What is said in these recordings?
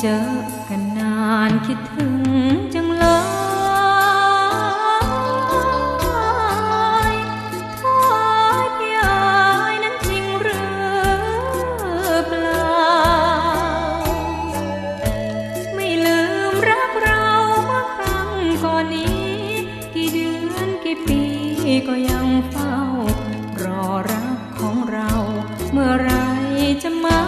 เจอกันนานคิดถึงจังเลยท้ายายนั้นจริงหรือเปล่า ไม่ลืมรักเราเมื่อครั้งก่อนนี้ กี่เดือนกี่ปีก็ยังเฝ้า รอรักของเราเมื่อไรจะมา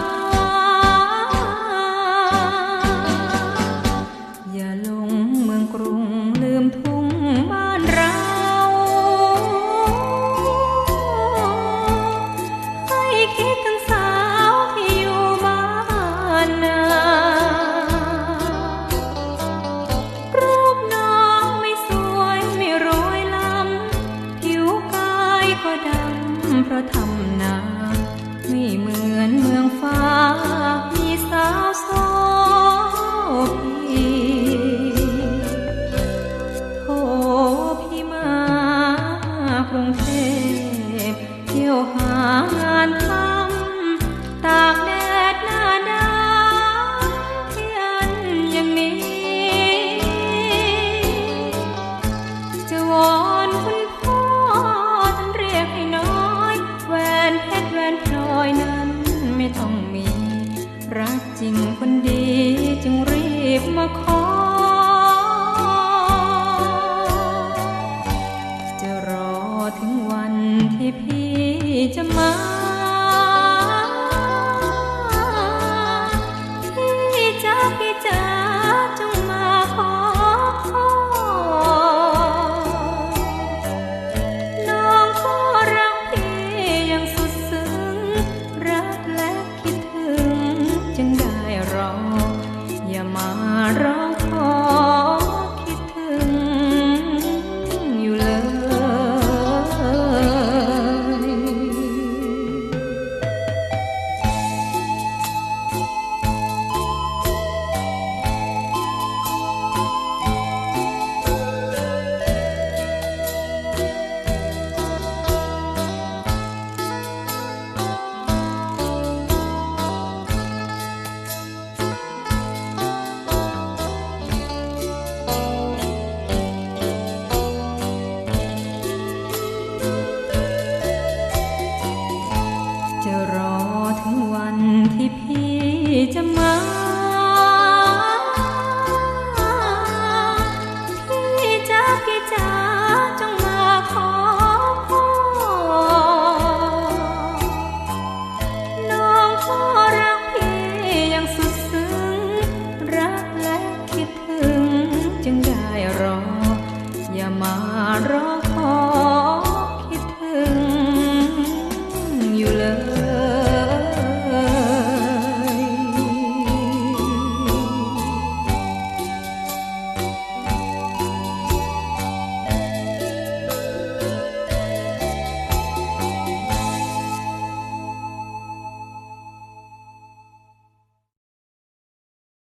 와